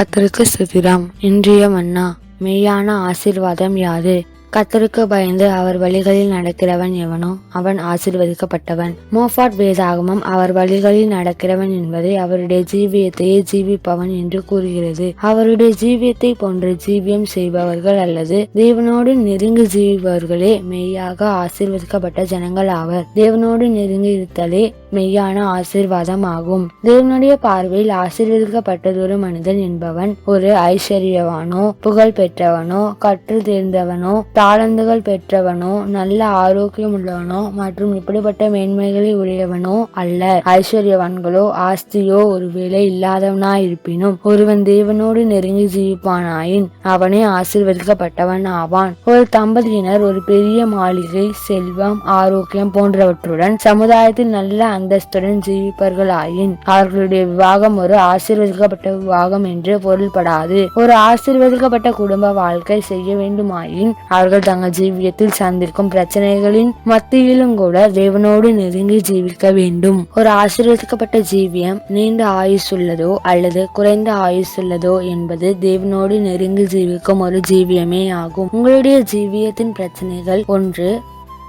கத்தருக்கு சுதிராம் இன்றைய மன்னா மெய்யான ஆசிர்வாதம் யாது? கத்தருக்கு பயந்து அவர் வழிகளில் நடக்கிறவன் எவனோ அவன் ஆசிர்வதிக்கப்பட்டவன். மோஃபாட் வேதாகமம் அவர் வழிகளில் நடக்கிறவன் என்பதை அவருடைய ஜீவியத்தையே ஜீவிப்பவன் என்று கூறுகிறது. அவருடைய ஜீவியத்தை போன்ற ஜீவியம் செய்பவர்கள் அல்லது தேவனோடு நெருங்கி ஜீவிப்பவர்களே மெய்யாக ஆசிர்வதிக்கப்பட்ட ஜனங்கள் ஆவர். தேவனோடு நெருங்கி இருத்தலே மெய்யான ஆசீர்வாதம் ஆகும் தேவனுடைய பார்வையில் ஆசீர்வதிக்கப்பட்டதொரு மனிதன் என்பவன் ஒரு ஐஸ்வர்யவானோ புகழ் பெற்றவனோ கற்று தேர்ந்தவனோ தாளந்துகள் பெற்றவனோ நல்ல ஆரோக்கியம் உள்ளவனோ மற்றும் இப்படிப்பட்ட மேன்மைகளை உடையவனோ அல்ல. ஐஸ்வர்யவான்களோ ஆஸ்தியோ ஒருவேளை இல்லாதவனாயிருப்பினும் ஒருவன் தேவனோடு நெருங்கி ஜீவிப்பானாயின் அவனே ஆசீர்வதிக்கப்பட்டவன் ஆவான். ஒரு தம்பதியினர் ஒரு பெரிய மாளிகை செல்வம் ஆரோக்கியம் போன்றவற்றுடன் சமுதாயத்தில் நல்ல அந்தஸ்துடன் ஜீவிப்பார்களாயின். அவர்களுடைய விவாகம் ஒரு ஆசீர்வதிக்கப்பட்ட விவாகம் என்று பொருள்படாது. ஒரு ஆசீர்வதிக்கப்பட்ட குடும்ப வாழ்க்கை செய்ய வேண்டுமாயின் அவர்கள் தங்கள் ஜீவியத்தில் சந்திக்கும் பிரச்சனைகளின் மத்தியிலும் கூட தேவனோடு நெருங்கி ஜீவிக்க வேண்டும். ஒரு ஆசீர்வதிக்கப்பட்ட ஜீவியம் நீண்ட ஆயுஸ் உள்ளதோ அல்லது குறைந்த ஆயுசுள்ளதோ என்பது தேவனோடு நெருங்கி ஜீவிக்கும் ஒரு ஜீவியமே ஆகும். உங்களுடைய ஜீவியத்தின் பிரச்சனைகள் ஒன்று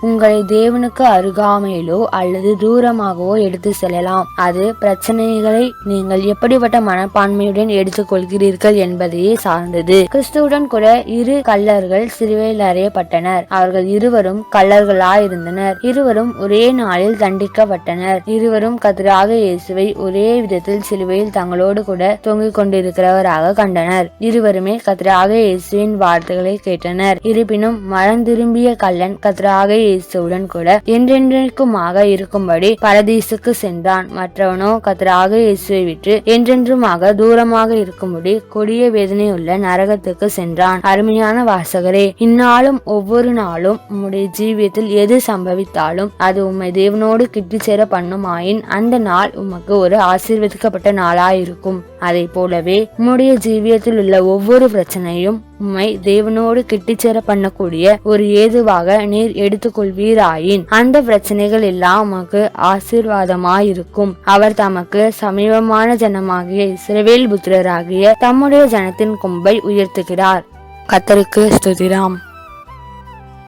உங்களை தேவனுக்கு அருகாமையிலோ அல்லது தூரமாகவோ எடுத்து செல்லலாம். அது பிரச்சனைகளை நீங்கள் எப்படிப்பட்ட மனப்பான்மையுடன் எடுத்துக்கொள்கிறீர்கள் என்பதையே சார்ந்தது. கிறிஸ்துவுடன் கூட இரு கல்லர்கள் சிறுவையில் அறையப்பட்டனர். அவர்கள் இருவரும் கல்லர்களாயிருந்தனர். இருவரும் ஒரே நாளில் தண்டிக்கப்பட்டனர். இருவரும் கதிராக இயேசுவை ஒரே விதத்தில் சிலுவையில் தங்களோடு கூட தொங்கிக் கொண்டிருக்கிறவராக கண்டனர். இருவருமே கதிராக இயேசுவின் வார்த்தைகளை கேட்டனர். இருப்பினும் மனம் திரும்பிய கள்ளன் கதிராக இயேசுவுடன் கூட என்றென்றைக்குமாக இருக்கும்படி பரதீசுக்கு சென்றான். மற்றவனோ கத்தராக இயேசுவை விட்டு என்றென்றுமாக தூரமாக இருக்கும்படி கொடிய வேதனையுள்ள நரகத்துக்கு சென்றான். அருமையான வாசகரே இந்நாளும் ஒவ்வொரு நாளும் உம்முடைய ஜீவியத்தில் எது சம்பவித்தாலும் அது உம்மை தேவனோடு கிட்டி சேர பண்ணுமாயின் அந்த நாள் உமக்கு ஒரு ஆசீர்வதிக்கப்பட்ட நாளாயிருக்கும். அதை போலவே உம்முடைய ஜீவியத்தில் உள்ள ஒவ்வொரு பிரச்சனையும் உம்மை தேவனோடு கிட்டிச்சேர பண்ணக்கூடிய ஒரு ஏதுவாக நீர் கொள்வீராயின். அந்த பிரச்சனைகள் எல்லாம் உமக்கு ஆசீர்வாதமாயிருக்கும். அவர் தமக்கு சமீபமான ஜனமாகிய இஸ்ரவேல் புத்திரராகிய தம்முடைய ஜனத்தின் கொம்பை உயர்த்துகிறார். கத்தருக்கு ஸ்துதிராம்